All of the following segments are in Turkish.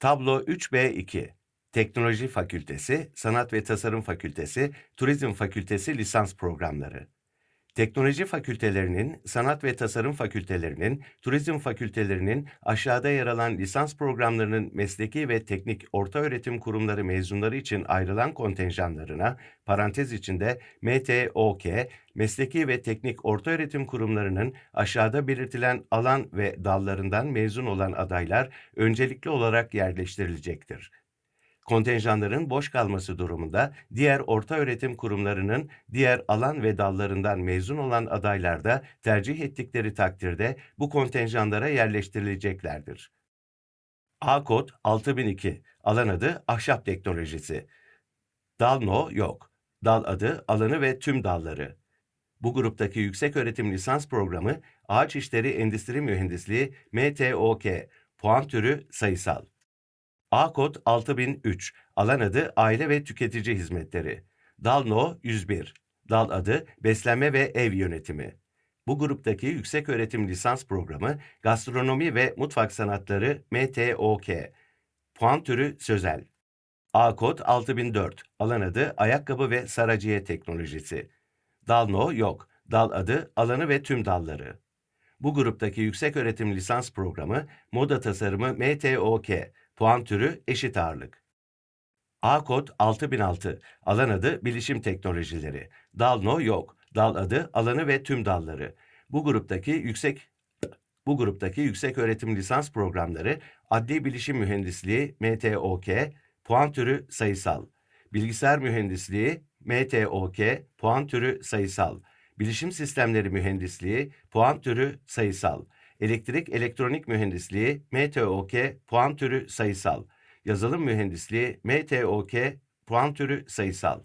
Tablo 3B2 Teknoloji Fakültesi, Sanat ve Tasarım Fakültesi, Turizm Fakültesi lisans programları. Teknoloji fakültelerinin, sanat ve tasarım fakültelerinin, turizm fakültelerinin aşağıda yer alan lisans programlarının mesleki ve teknik ortaöğretim kurumları mezunları için ayrılan kontenjanlarına, parantez içinde MTOK, mesleki ve teknik ortaöğretim kurumlarının aşağıda belirtilen alan ve dallarından mezun olan adaylar öncelikli olarak yerleştirilecektir. Kontenjanların boş kalması durumunda diğer ortaöğretim kurumlarının diğer alan ve dallarından mezun olan adaylar da tercih ettikleri takdirde bu kontenjanlara yerleştirileceklerdir. A kod 6002. Alan adı Ahşap Teknolojisi. Dal no yok. Dal adı alanı ve tüm dalları. Bu gruptaki yükseköğretim lisans programı Ağaç İşleri Endüstri Mühendisliği MTOK. Puan türü sayısal. A kod 6003. Alan adı Aile ve Tüketici Hizmetleri. Dal No 101. Dal adı Beslenme ve Ev Yönetimi. Bu gruptaki yükseköğretim lisans programı Gastronomi ve Mutfak Sanatları MTOK. Puan türü sözel. A kod 6004. Alan adı Ayakkabı ve Saraciye Teknolojisi. Dal No yok. Dal adı alanı ve tüm dalları. Bu gruptaki yükseköğretim lisans programı Moda Tasarımı MTOK. Puan türü eşit ağırlık. A kod 6006. Alan adı Bilişim Teknolojileri. Dal no yok. Dal adı alanı ve tüm dalları. Bu gruptaki yüksek bu gruptaki yüksek öğretim lisans programları Adli Bilişim Mühendisliği MTOK, puan türü sayısal. Bilgisayar Mühendisliği MTOK, puan türü sayısal. Bilişim Sistemleri Mühendisliği, puan türü sayısal. Elektrik Elektronik Mühendisliği MTOK, puan türü sayısal. Yazılım Mühendisliği MTOK, puan türü sayısal.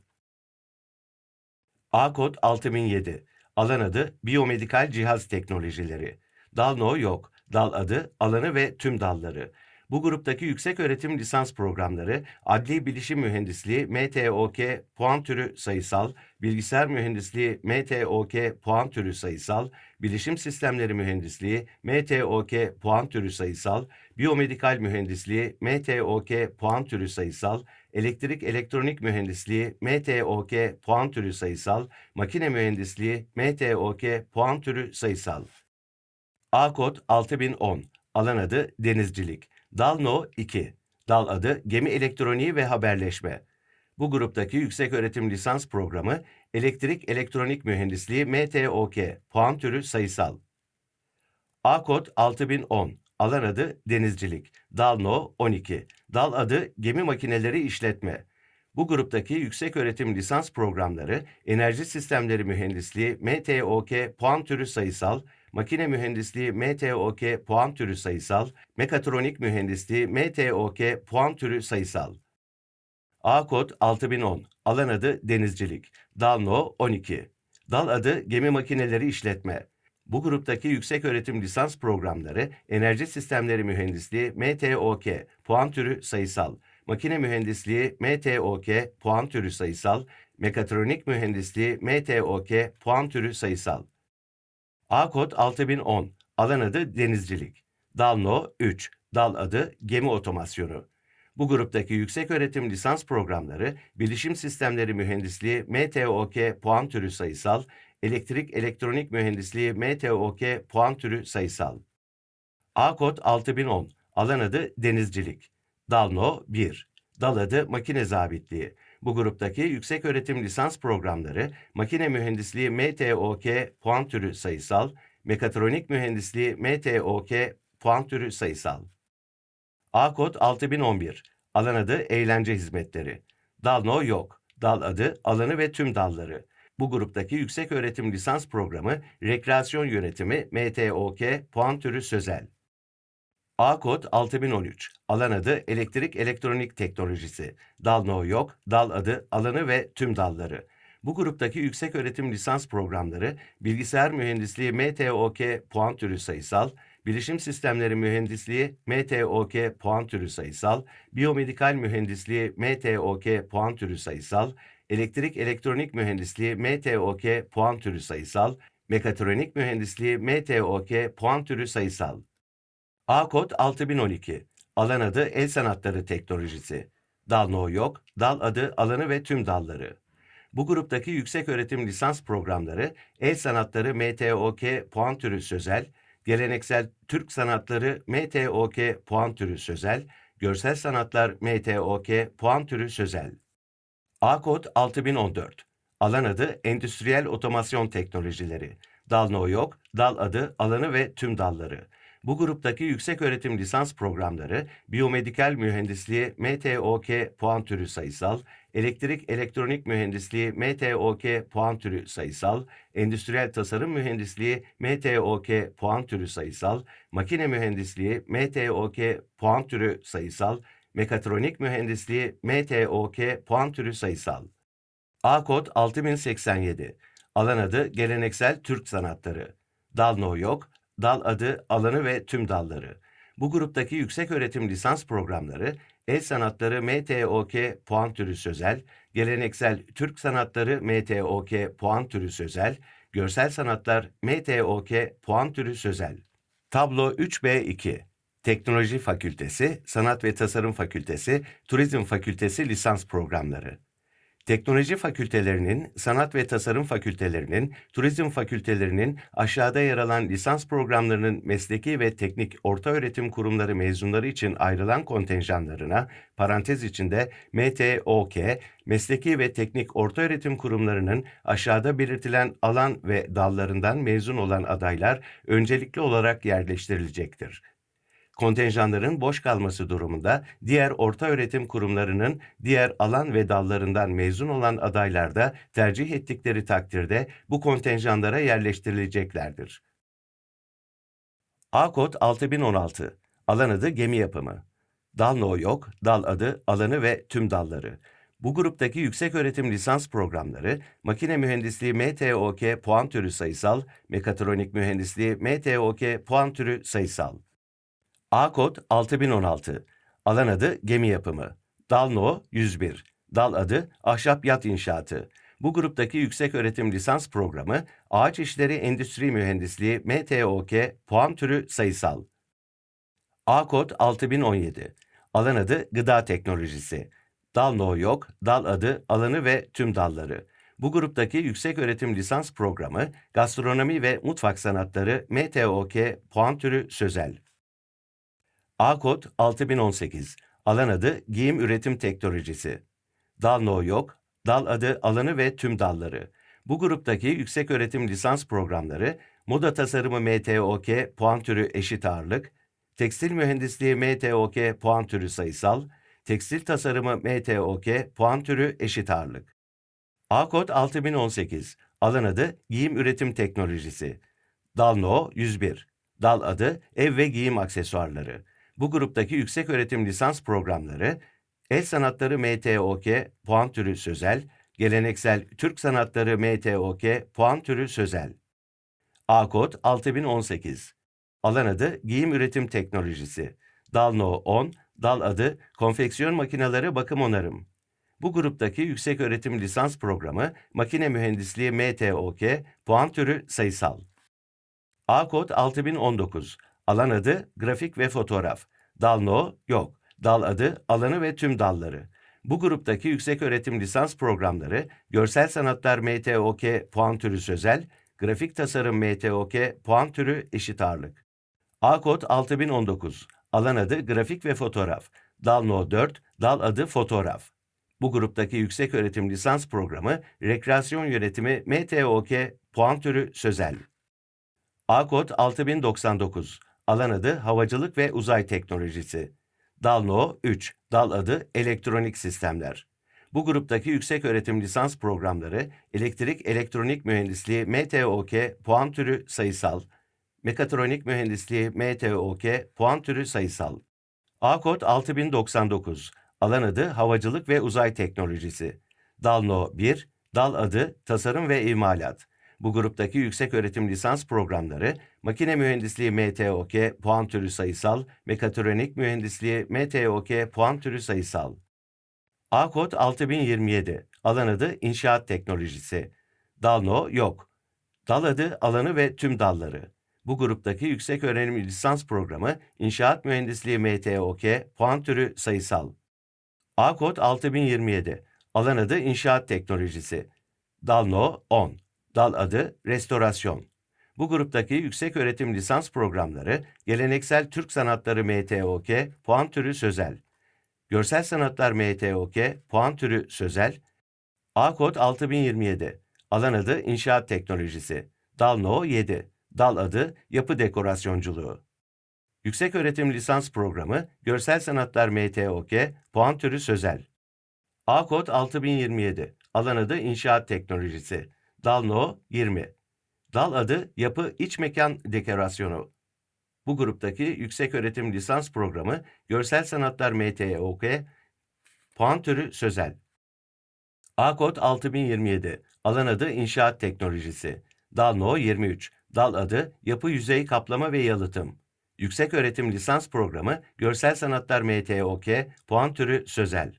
A kod 6007. Alan adı Biyomedikal Cihaz Teknolojileri. Dal no yok. Dal adı alanı ve tüm dalları. Bu gruptaki yüksek öğretim lisans programları Adli Bilişim Mühendisliği MTOK puan türü sayısal, Bilgisayar Mühendisliği MTOK puan türü sayısal, Bilişim Sistemleri Mühendisliği MTOK puan türü sayısal, Biyomedikal Mühendisliği MTOK puan türü sayısal, Elektrik Elektronik Mühendisliği MTOK puan türü sayısal, Makine Mühendisliği MTOK puan türü sayısal. A kod 6010. Alan adı denizcilik. Dal No 2. Dal adı Gemi Elektroniği ve Haberleşme. Bu gruptaki yüksek öğretim lisans programı Elektrik Elektronik Mühendisliği MTOK. Puan türü sayısal. A kod 6010. Alan adı denizcilik. Dal No 12. Dal adı Gemi Makineleri İşletme. Bu gruptaki yüksek öğretim lisans programları Enerji Sistemleri Mühendisliği MTOK puan türü sayısal, Makine Mühendisliği MTOK puan türü sayısal, Mekatronik Mühendisliği MTOK puan türü sayısal. A kod 6010. Alan adı denizcilik. Dal No 12. Dal adı Gemi Makineleri İşletme. Bu gruptaki yüksek öğretim lisans programları Enerji Sistemleri Mühendisliği MTOK puan türü sayısal. Makine Mühendisliği MTOK puan türü sayısal, Mekatronik Mühendisliği MTOK puan türü sayısal. A kod 6010. Alan adı denizcilik. Dal No 3. Dal adı gemi otomasyonu. Bu gruptaki yüksek öğretim lisans programları Bilişim Sistemleri Mühendisliği MTOK puan türü sayısal, Elektrik Elektronik Mühendisliği MTOK puan türü sayısal. A kod 6010. Alan adı denizcilik. Dal No 1. Dal adı makine zabitliği. Bu gruptaki yüksek öğretim lisans programları Makine Mühendisliği MTOK puan türü sayısal, Mekatronik Mühendisliği MTOK puan türü sayısal. A kod 6011. Alan adı eğlence hizmetleri. Dal no yok. Dal adı alanı ve tüm dalları. Bu gruptaki yüksek öğretim lisans programı Rekreasyon Yönetimi MTOK puan türü sözel. A kod 6013. Alan adı Elektrik Elektronik Teknolojisi. Dal no yok. Dal adı alanı ve tüm dalları. Bu gruptaki yüksek öğretim lisans programları Bilgisayar Mühendisliği MTOK puan türü sayısal, Bilişim Sistemleri Mühendisliği MTOK puan türü sayısal, Biyomedikal Mühendisliği MTOK puan türü sayısal, Elektrik Elektronik Mühendisliği MTOK puan türü sayısal, Mekatronik Mühendisliği MTOK puan türü sayısal. A kod 6012. Alan adı El Sanatları Teknolojisi. Dal No yok. Dal adı alanı ve tüm dalları. Bu gruptaki yüksek öğretim lisans programları El Sanatları MTOK puan türü sözel, Geleneksel Türk Sanatları MTOK puan türü sözel, Görsel Sanatlar MTOK puan türü sözel. A kod 6014. Alan adı Endüstriyel Otomasyon Teknolojileri. Dal no yok, dal adı alanı ve tüm dalları. Bu gruptaki yüksek öğretim lisans programları biyomedikal mühendisliği MTOK puan türü sayısal, elektrik elektronik mühendisliği MTOK puan türü sayısal, endüstriyel tasarım mühendisliği MTOK puan türü sayısal, makine mühendisliği MTOK puan türü sayısal, mekatronik mühendisliği MTOK puan türü sayısal. A kod 6087. Alan adı geleneksel Türk sanatları. Dal no yok, dal adı alanı ve tüm dalları. Bu gruptaki yüksek öğretim lisans programları El Sanatları MTOK puan türü sözel, Geleneksel Türk Sanatları MTOK puan türü sözel, Görsel Sanatlar MTOK puan türü sözel. Tablo 3B2 Teknoloji Fakültesi, Sanat ve Tasarım Fakültesi, Turizm Fakültesi lisans programları. Teknoloji fakültelerinin, sanat ve tasarım fakültelerinin, turizm fakültelerinin aşağıda yer alan lisans programlarının mesleki ve teknik ortaöğretim kurumları mezunları için ayrılan kontenjanlarına, parantez içinde MTOK, mesleki ve teknik ortaöğretim kurumlarının aşağıda belirtilen alan ve dallarından mezun olan adaylar öncelikli olarak yerleştirilecektir kontenjanların boş kalması durumunda diğer orta öğretim kurumlarının diğer alan ve dallarından mezun olan adaylar da tercih ettikleri takdirde bu kontenjanlara yerleştirileceklerdir. A kod 6016. Alan adı gemi yapımı. Dal no yok, dal adı alanı ve tüm dalları. Bu gruptaki yüksek öğretim lisans programları, makine mühendisliği MTOK puan türü sayısal, mekatronik mühendisliği MTOK puan türü sayısal. A kod 6016. Alan adı gemi yapımı. Dal No 101. Dal adı ahşap yat inşaatı. Bu gruptaki yüksek öğretim lisans programı Ağaç İşleri Endüstri Mühendisliği MTOK puan türü sayısal. A kod 6017. Alan adı gıda teknolojisi. Dal No yok, dal adı alanı ve tüm dalları. Bu gruptaki yüksek öğretim lisans programı Gastronomi ve Mutfak Sanatları MTOK puan türü sözel. A kod 6018. Alan adı giyim üretim teknolojisi. Dal no yok, dal adı alanı ve tüm dalları. Bu gruptaki yüksek öğretim lisans programları moda tasarımı MTOK puan türü eşit ağırlık, tekstil mühendisliği MTOK puan türü sayısal, tekstil tasarımı MTOK puan türü eşit ağırlık. A kod 6018. Alan adı giyim üretim teknolojisi. Dal no 101. Dal adı ev ve giyim aksesuarları. Bu gruptaki yüksek öğretim lisans programları El Sanatları MTOK puan türü sözel, Geleneksel Türk Sanatları MTOK puan türü sözel. A kod 6018. Alan adı Giyim Üretim Teknolojisi. Dal No 10, dal adı Konfeksiyon Makineleri Bakım Onarım. Bu gruptaki yüksek öğretim lisans programı Makine Mühendisliği MTOK puan türü sayısal. A kod 6019. Alan adı grafik ve fotoğraf. Dal no yok. Dal adı alanı ve tüm dalları. Bu gruptaki yüksek öğretim lisans programları görsel sanatlar MTOK puan türü sözel, grafik tasarım MTOK puan türü eşit ağırlık. A kod 6019. Alan adı grafik ve fotoğraf. Dal no 4, dal adı fotoğraf. Bu gruptaki yüksek öğretim lisans programı rekreasyon yönetimi MTOK puan türü sözel. A kod 6099. Alan adı Havacılık ve Uzay Teknolojisi. Dal No 3. Dal adı Elektronik Sistemler. Bu gruptaki yüksek öğretim lisans programları Elektrik Elektronik Mühendisliği MTOK puan türü sayısal, Mekatronik Mühendisliği MTOK puan türü sayısal. A kod 6099. Alan adı Havacılık ve Uzay Teknolojisi. Dal No 1. Dal adı Tasarım ve İmalat. Bu gruptaki yüksek öğretim lisans programları makine mühendisliği MTOK puan türü sayısal, mekatronik mühendisliği MTOK puan türü sayısal. A kod 6027. Alan adı inşaat teknolojisi. Dal no yok. Dal adı alanı ve tüm dalları. Bu gruptaki yüksek öğrenim lisans programı İnşaat Mühendisliği MTOK, puan türü sayısal. A kod 6027. Alan adı İnşaat Teknolojisi. Dal No 10. Dal adı Restorasyon. Bu gruptaki yüksek öğretim lisans programları Geleneksel Türk Sanatları MTOK, puan türü sözel. Görsel Sanatlar MTOK, puan türü sözel. A kod 6027. Alan adı İnşaat Teknolojisi. Dal No 7. Dal adı Yapı Dekorasyonculuğu. Yüksek Öğretim Lisans Programı Görsel Sanatlar MTOK, puan türü sözel. A kod 6027. Alan adı İnşaat Teknolojisi. Dal No 20. Dal adı Yapı İç Mekan Dekorasyonu. Bu gruptaki Yüksek Öğretim Lisans Programı Görsel Sanatlar MTOK, puan türü sözel. A kod 6027. Alan adı İnşaat Teknolojisi. Dal No 23. Dal adı Yapı Yüzey Kaplama ve Yalıtım. Yüksek Öğretim Lisans Programı Görsel Sanatlar MTOK, puan türü sözel.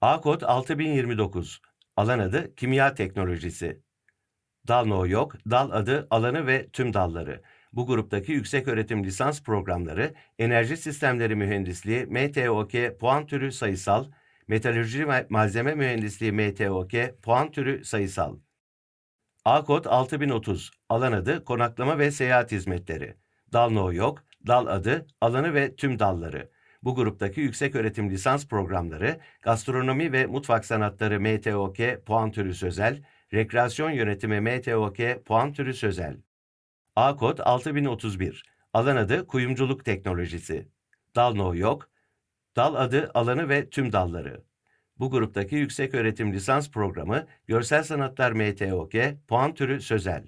A kod 6029. Alan adı Kimya Teknolojisi. Dal No yok, dal adı alanı ve tüm dalları. Bu gruptaki yüksek öğretim lisans programları Enerji Sistemleri Mühendisliği MTOK puan türü sayısal, Metalürji Malzeme Mühendisliği MTOK puan türü sayısal. A kod 6030. Alan adı Konaklama ve Seyahat Hizmetleri. Dal No yok, dal adı alanı ve tüm dalları. Bu gruptaki yüksek öğretim lisans programları Gastronomi ve Mutfak Sanatları MTOK puan türü sözel, Rekreasyon Yönetimi MTOK puan türü sözel. A kod 6031. Alan adı Kuyumculuk Teknolojisi. Dal No yok, dal adı alanı ve tüm dalları. Bu gruptaki yüksek öğretim lisans programı Görsel Sanatlar MTOK, puan türü sözel.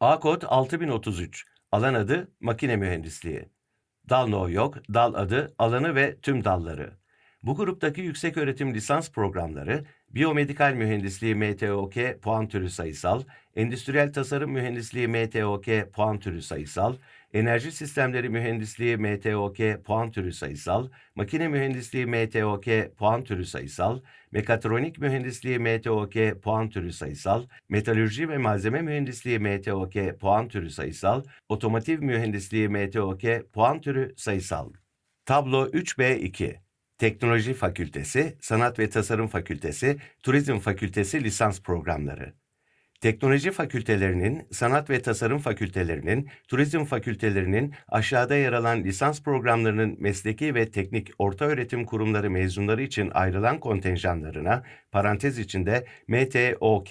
A kod 6033. Alan adı Makine Mühendisliği. Dal No yok, dal adı alanı ve tüm dalları. Bu gruptaki yüksek öğretim lisans programları Biyomedikal Mühendisliği MTOK puan türü sayısal, Endüstriyel Tasarım Mühendisliği MTOK puan türü sayısal, Enerji Sistemleri Mühendisliği MTOK puan türü sayısal, Makine Mühendisliği MTOK puan türü sayısal, Mekatronik Mühendisliği MTOK puan türü sayısal, Metalürji ve Malzeme Mühendisliği MTOK puan türü sayısal, Otomotiv Mühendisliği MTOK puan türü sayısal. Tablo 3B2 Teknoloji Fakültesi, Sanat ve Tasarım Fakültesi, Turizm Fakültesi lisans programları. Teknoloji fakültelerinin, sanat ve tasarım fakültelerinin, turizm fakültelerinin aşağıda yer alan lisans programlarının mesleki ve teknik ortaöğretim kurumları mezunları için ayrılan kontenjanlarına, parantez içinde MTOK,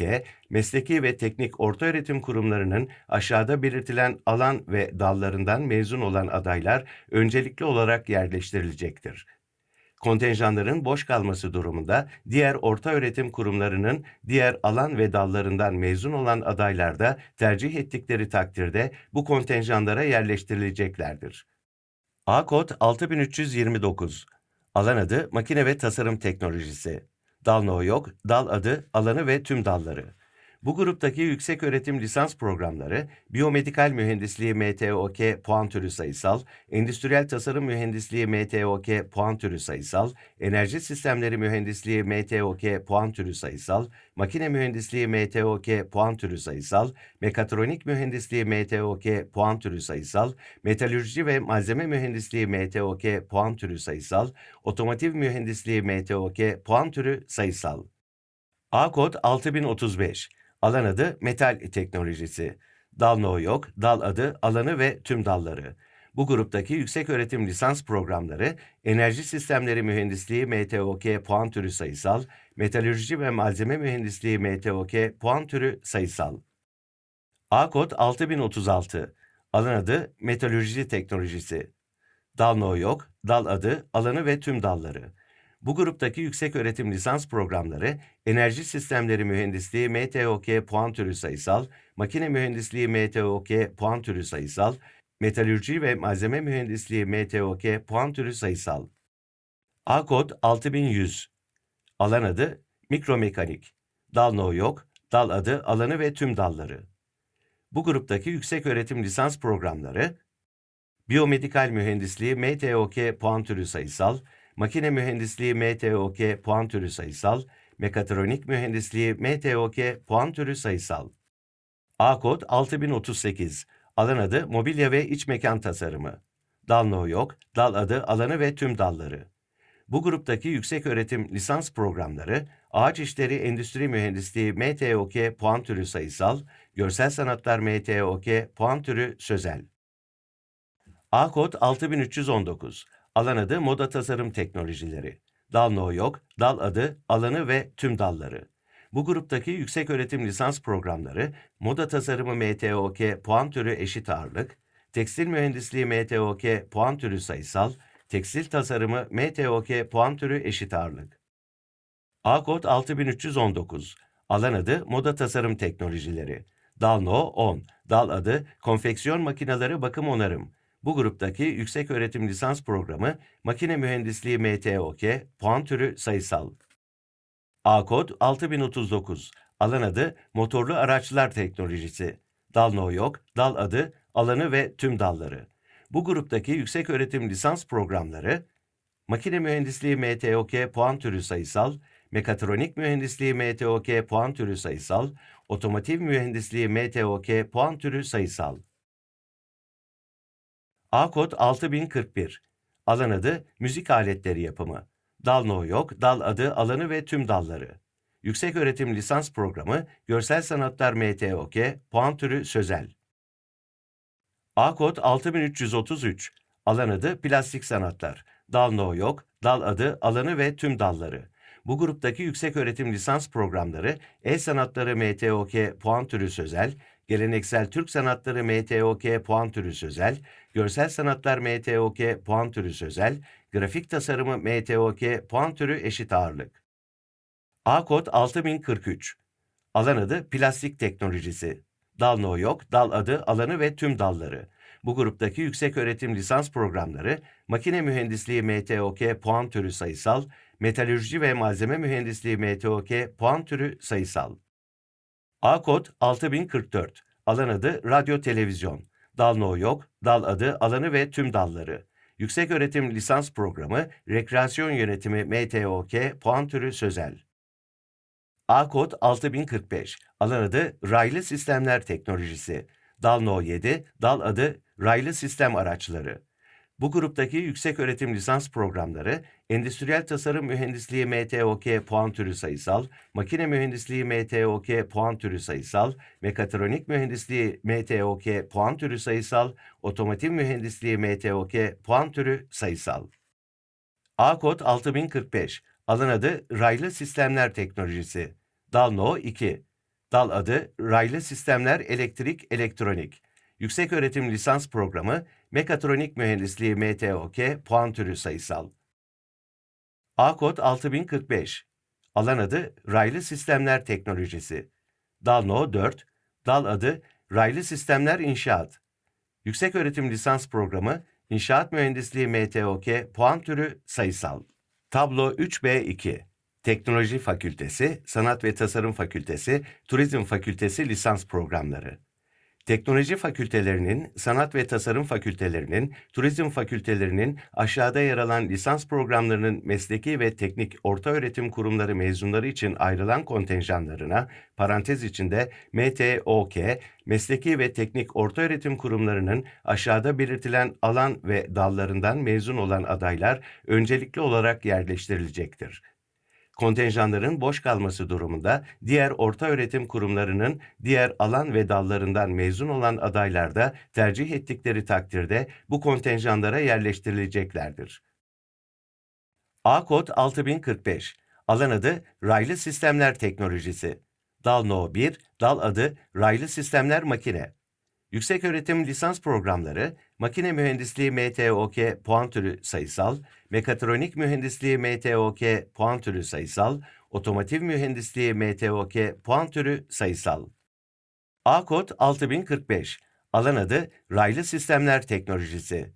mesleki ve teknik ortaöğretim kurumlarının aşağıda belirtilen alan ve dallarından mezun olan adaylar öncelikli olarak yerleştirilecektir kontenjanların boş kalması durumunda diğer orta öğretim kurumlarının diğer alan ve dallarından mezun olan adaylar da tercih ettikleri takdirde bu kontenjanlara yerleştirileceklerdir. A kod 6329. Alan adı Makine ve Tasarım Teknolojisi. Dal no yok, dal adı alanı ve tüm dalları. Bu gruptaki yüksek öğretim lisans programları Biyomedikal Mühendisliği MTOK puan türü sayısal, Endüstriyel Tasarım Mühendisliği MTOK puan türü sayısal, Enerji Sistemleri Mühendisliği MTOK puan türü sayısal, Makine Mühendisliği MTOK puan türü sayısal, Mekatronik Mühendisliği MTOK puan türü sayısal, Metalürji ve Malzeme Mühendisliği MTOK puan türü sayısal, Otomotiv Mühendisliği MTOK puan türü sayısal. A kod 6035. Alan adı metal teknolojisi. Dal no yok, dal adı alanı ve tüm dalları. Bu gruptaki yüksek öğretim lisans programları Enerji Sistemleri Mühendisliği MTOK puan türü sayısal, Metalürji ve Malzeme Mühendisliği MTOK puan türü sayısal. A kod 6036. Alan adı Metalürji Teknolojisi. Dal no yok, dal adı alanı ve tüm dalları. Bu gruptaki yüksek öğretim lisans programları Enerji Sistemleri Mühendisliği MTOK puan türü sayısal, Makine Mühendisliği MTOK puan türü sayısal, Metalürji ve Malzeme Mühendisliği MTOK puan türü sayısal. A kod 6100. Alan adı Mikromekanik. Dal no yok, dal adı alanı ve tüm dalları. Bu gruptaki yüksek öğretim lisans programları Biyomedikal Mühendisliği MTOK puan türü sayısal, Makine Mühendisliği MTOK puan türü sayısal, Mekatronik Mühendisliği MTOK puan türü sayısal. A kod 6038. Alan adı mobilya ve iç mekan tasarımı. Dal no yok, dal adı alanı ve tüm dalları. Bu gruptaki yüksek öğretim lisans programları, ağaç işleri endüstri mühendisliği MTOK puan türü sayısal, görsel sanatlar MTOK puan türü sözel. A kod 6319. Alan adı moda tasarım teknolojileri. Dal no yok, dal adı alanı ve tüm dalları. Bu gruptaki yüksek öğretim lisans programları, moda tasarımı MTOK puan türü eşit ağırlık, tekstil mühendisliği MTOK puan türü sayısal, tekstil tasarımı MTOK puan türü eşit ağırlık. A kod 6319. Alan adı moda tasarım teknolojileri. Dal no 10. Dal adı konfeksiyon makineleri bakım onarım. Bu gruptaki yüksek öğretim lisans programı makine mühendisliği MTOK puan türü sayısal. A kod 6039. Alan adı motorlu araçlar teknolojisi. Dal no yok, dal adı alanı ve tüm dalları. Bu gruptaki yüksek öğretim lisans programları makine mühendisliği MTOK puan türü sayısal, mekatronik mühendisliği MTOK puan türü sayısal, otomotiv mühendisliği MTOK puan türü sayısal. A kod 6041. Alan adı müzik aletleri yapımı. Dal no yok, dal adı alanı ve tüm dalları. Yüksek öğretim lisans programı Görsel Sanatlar MTOK, puan türü sözel. A kod 6333. Alan adı plastik sanatlar. Dal no yok, dal adı alanı ve tüm dalları. Bu gruptaki yüksek öğretim lisans programları El Sanatları MTOK puan türü sözel, Geleneksel Türk Sanatları MTOK puan türü sözel, Görsel Sanatlar MTOK puan türü sözel, Grafik Tasarımı MTOK puan türü eşit ağırlık. A kod 6043. Alan adı plastik teknolojisi. Dal no yok, dal adı alanı ve tüm dalları. Bu gruptaki yüksek öğretim lisans programları makine mühendisliği MTOK puan türü sayısal, metalürji ve malzeme mühendisliği MTOK puan türü sayısal. A kod 6044. Alan adı radyo televizyon. Dal no yok, dal adı alanı ve tüm dalları. Yüksek öğretim lisans programı rekreasyon yönetimi MTOK puan türü sözel. A kod 6045. Alan adı raylı sistemler teknolojisi. Dal no 7, dal adı raylı sistem araçları. Bu gruptaki yüksek öğretim lisans programları Endüstriyel Tasarım Mühendisliği MTOK puan türü sayısal, Makine Mühendisliği MTOK puan türü sayısal, Mekatronik Mühendisliği MTOK puan türü sayısal, Otomotiv Mühendisliği MTOK puan türü sayısal. A kod 6045. Alan adı Raylı Sistemler Teknolojisi. Dal No 2. Dal adı Raylı Sistemler Elektrik Elektronik. Yüksek Öğretim Lisans Programı Mekatronik Mühendisliği MTOK puan türü sayısal. A kod 6045. Alan adı Raylı Sistemler Teknolojisi. Dal No 4. Dal adı Raylı Sistemler İnşaat. Yüksek Öğretim Lisans Programı İnşaat Mühendisliği MTOK puan türü sayısal. Tablo 3B2. Teknoloji Fakültesi, Sanat ve Tasarım Fakültesi, Turizm Fakültesi lisans programları. Teknoloji fakültelerinin, sanat ve tasarım fakültelerinin, turizm fakültelerinin aşağıda yer alan lisans programlarının mesleki ve teknik ortaöğretim kurumları mezunları için ayrılan kontenjanlarına, parantez içinde MTOK, mesleki ve teknik ortaöğretim kurumlarının aşağıda belirtilen alan ve dallarından mezun olan adaylar öncelikli olarak yerleştirilecektir kontenjanların boş kalması durumunda diğer orta öğretim kurumlarının diğer alan ve dallarından mezun olan adaylar da tercih ettikleri takdirde bu kontenjanlara yerleştirileceklerdir. A kod 6045. Alan adı Raylı Sistemler Teknolojisi. Dal No 1, dal adı Raylı Sistemler Makine. Yükseköğretim lisans programları, makine mühendisliği MTOK puan türü sayısal, mekatronik mühendisliği MTOK puan türü sayısal, otomotiv mühendisliği MTOK puan türü sayısal. A kod 6045. Alan adı Raylı Sistemler Teknolojisi.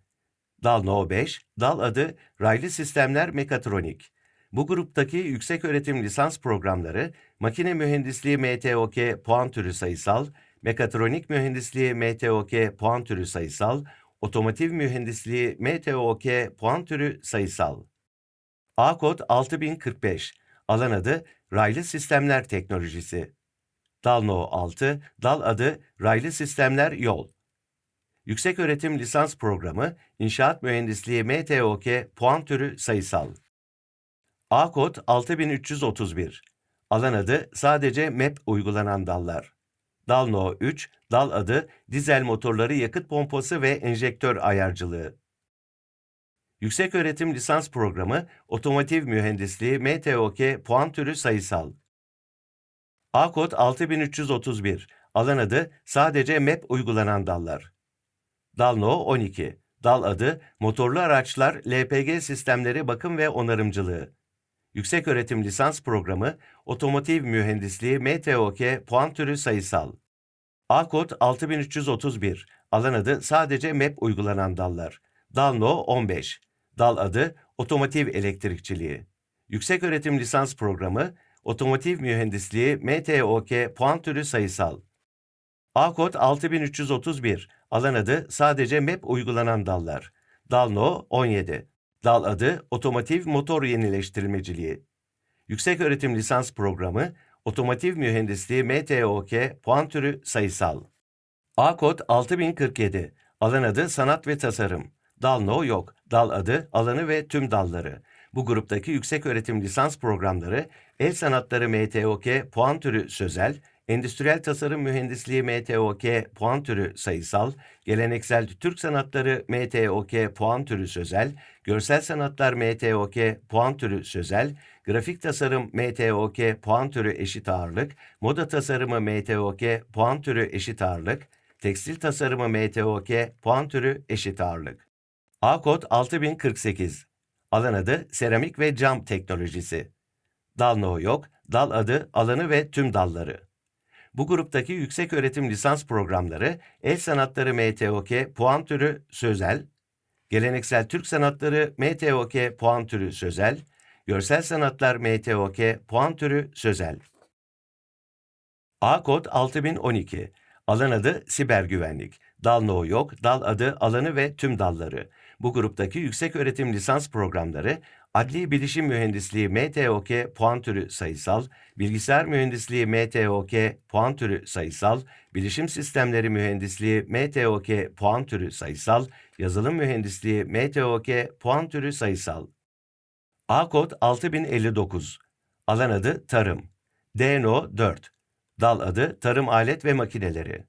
Dal No 5, dal adı Raylı Sistemler Mekatronik. Bu gruptaki yüksek öğretim lisans programları makine mühendisliği MTOK puan türü sayısal, Mekatronik Mühendisliği MTOK puan türü sayısal, Otomotiv Mühendisliği MTOK puan türü sayısal. A kod 6045. Alan adı Raylı Sistemler Teknolojisi. Dal No 6, dal adı Raylı Sistemler Yol. Yükseköğretim Lisans Programı İnşaat Mühendisliği MTOK Puan Türü Sayısal A kod 6331 Alan adı sadece MEP uygulanan dallar. Dal No 3, dal adı dizel motorları yakıt pompası ve enjektör ayarcılığı. Yükseköğretim Lisans Programı Otomotiv Mühendisliği MTOK Puan Türü Sayısal A kod 6331 Alan adı sadece MEP uygulanan dallar. Dal No 12 Dal adı Motorlu Araçlar LPG Sistemleri Bakım ve Onarımcılığı. Yükseköğretim Lisans Programı Otomotiv Mühendisliği MTOK Puan Türü Sayısal A kod 6331 Alan adı sadece MEP uygulanan dallar. Dal No 15 Dal adı Otomotiv Elektrikçiliği. Yükseköğretim Lisans Programı Otomotiv Mühendisliği MTOK Puan Türü Sayısal A kod 6331 Alan adı sadece MEP uygulanan dallar. Dal No 17 Dal adı Otomotiv Motor Yenileştirmeciliği. Yükseköğretim Lisans Programı Otomotiv Mühendisliği MTOK Puan Türü Sayısal A kod 6047 Alan adı Sanat ve Tasarım. Dal No yok. Dal adı, alanı ve tüm dalları. Bu gruptaki yükseköğretim lisans programları El Sanatları MTOK Puan Türü Sözel, Endüstriyel Tasarım Mühendisliği MTOK puan türü sayısal, geleneksel Türk Sanatları MTOK puan türü sözel, görsel sanatlar MTOK puan türü sözel, grafik tasarım MTOK puan türü eşit ağırlık, moda tasarımı MTOK puan türü eşit ağırlık, tekstil tasarımı MTOK puan türü eşit ağırlık. A kod 6048. Alan adı seramik ve cam teknolojisi. Dal no yok, dal adı alanı ve tüm dalları. Bu gruptaki yüksek öğretim lisans programları El Sanatları MTOK puan türü sözel, Geleneksel Türk Sanatları MTOK puan türü sözel, Görsel Sanatlar MTOK puan türü sözel. A kod 6012. Alan adı siber güvenlik. Dal no yok, dal adı alanı ve tüm dalları. Bu gruptaki yüksek öğretim lisans programları Adli Bilişim Mühendisliği MTOK puan türü sayısal, Bilgisayar Mühendisliği MTOK puan türü sayısal, Bilişim Sistemleri Mühendisliği MTOK puan türü sayısal, Yazılım Mühendisliği MTOK puan türü sayısal. A kod 6059. Alan adı Tarım. DNO 4. Dal adı Tarım Alet ve Makineleri.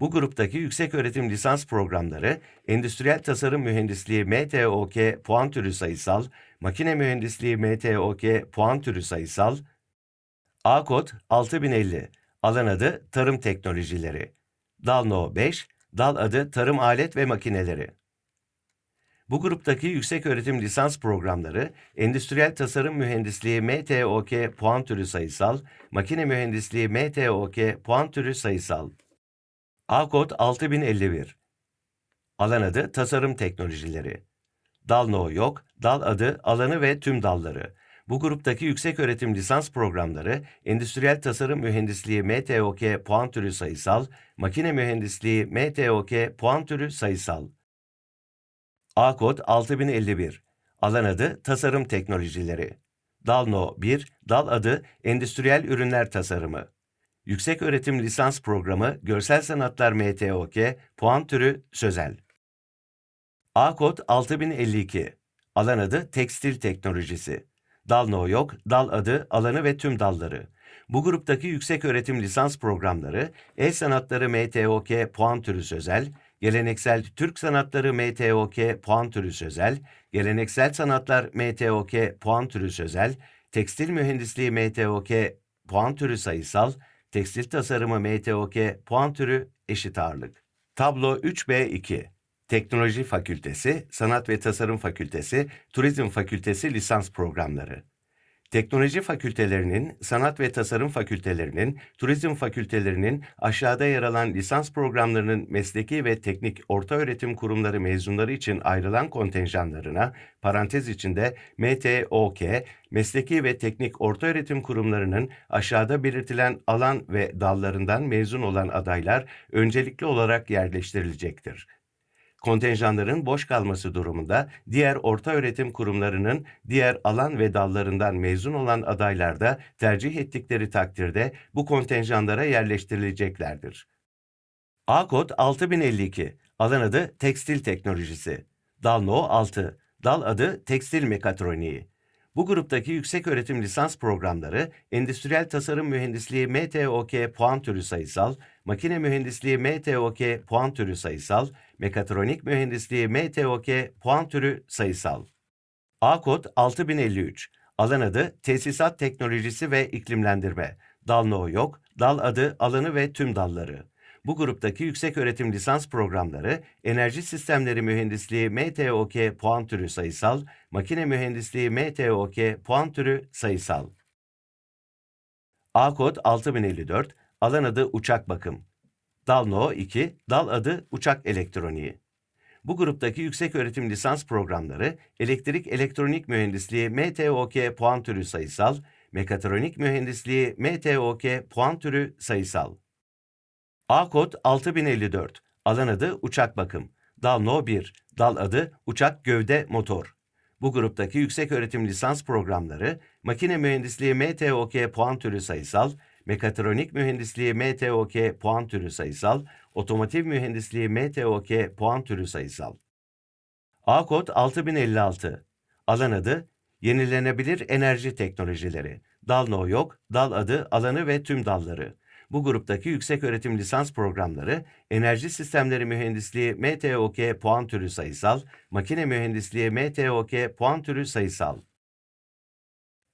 Bu gruptaki yüksek öğretim lisans programları Endüstriyel Tasarım Mühendisliği MTOK puan türü sayısal, Makine Mühendisliği MTOK puan türü sayısal, A kod 6050, alan adı Tarım Teknolojileri, Dal No 5, dal adı Tarım Alet ve Makineleri. Bu gruptaki yüksek öğretim lisans programları Endüstriyel Tasarım Mühendisliği MTOK puan türü sayısal, Makine Mühendisliği MTOK puan türü sayısal. A kod 6051. Alan adı Tasarım Teknolojileri. Dal no yok, dal adı alanı ve tüm dalları. Bu gruptaki yüksek öğretim lisans programları Endüstriyel Tasarım Mühendisliği MTOK puan türü sayısal, Makine Mühendisliği MTOK puan türü sayısal. A kod 6051. Alan adı Tasarım Teknolojileri. Dal no 1, dal adı Endüstriyel Ürünler Tasarımı. Yüksek Öğretim Lisans Programı Görsel Sanatlar MTOK Puan Türü Sözel A kod 6052 Alan adı Tekstil Teknolojisi Dal no yok, dal adı, alanı ve tüm dalları. Bu gruptaki yüksek öğretim lisans programları El Sanatları MTOK Puan Türü Sözel, Geleneksel Türk Sanatları MTOK Puan Türü Sözel, Geleneksel Sanatlar MTOK Puan Türü Sözel, Tekstil Mühendisliği MTOK Puan Türü Sayısal, Tekstil tasarımı MTOK puan türü eşit ağırlık. Tablo 3B2. Teknoloji Fakültesi, Sanat ve Tasarım Fakültesi, Turizm Fakültesi lisans programları. Teknoloji fakültelerinin, sanat ve tasarım fakültelerinin, turizm fakültelerinin aşağıda yer alan lisans programlarının mesleki ve teknik orta öğretim kurumları mezunları için ayrılan kontenjanlarına, parantez içinde MTOK, mesleki ve teknik orta öğretim kurumlarının aşağıda belirtilen alan ve dallarından mezun olan adaylar öncelikli olarak yerleştirilecektir kontenjanların boş kalması durumunda diğer orta öğretim kurumlarının diğer alan ve dallarından mezun olan adaylar da tercih ettikleri takdirde bu kontenjanlara yerleştirileceklerdir. A kod 6052. Alan adı Tekstil Teknolojisi. Dal No 6. Dal adı Tekstil Mekatroniği. Bu gruptaki yükseköğretim lisans programları Endüstriyel Tasarım Mühendisliği MTOK puan türü sayısal, Makine Mühendisliği MTOK puan türü sayısal, Mekatronik Mühendisliği MTOK puan türü sayısal. A kod 6053. Alan adı Tesisat Teknolojisi ve İklimlendirme. Dal no yok, dal adı alanı ve tüm dalları. Bu gruptaki yükseköğretim lisans programları Enerji Sistemleri Mühendisliği MTOK puan türü sayısal, Makine Mühendisliği MTOK puan türü sayısal. A kod 6054, alan adı uçak bakım. Dal no 2, dal adı uçak elektroniği. Bu gruptaki yükseköğretim lisans programları Elektrik Elektronik Mühendisliği MTOK puan türü sayısal, Mekatronik Mühendisliği MTOK puan türü sayısal. A kod 6054. Alan adı uçak bakım. Dal No 1. Dal adı uçak gövde motor. Bu gruptaki yükseköğretim lisans programları Makine Mühendisliği MTOK puan türü sayısal, Mekatronik Mühendisliği MTOK puan türü sayısal, Otomotiv Mühendisliği MTOK puan türü sayısal. A kod 6056. Alan adı Yenilenebilir Enerji Teknolojileri. Dal no yok, dal adı alanı ve tüm dalları. Bu gruptaki yükseköğretim lisans programları Enerji Sistemleri Mühendisliği MTOK puan türü sayısal, Makine Mühendisliği MTOK puan türü sayısal.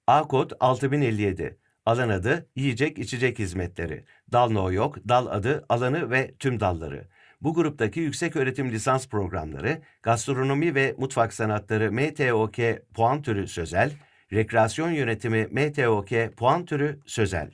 A kod 6057. Alan adı yiyecek içecek hizmetleri. Dal no yok, dal adı alanı ve tüm dalları. Bu gruptaki yükseköğretim lisans programları Gastronomi ve Mutfak Sanatları MTOK puan türü sözel, Rekreasyon Yönetimi MTOK puan türü sözel.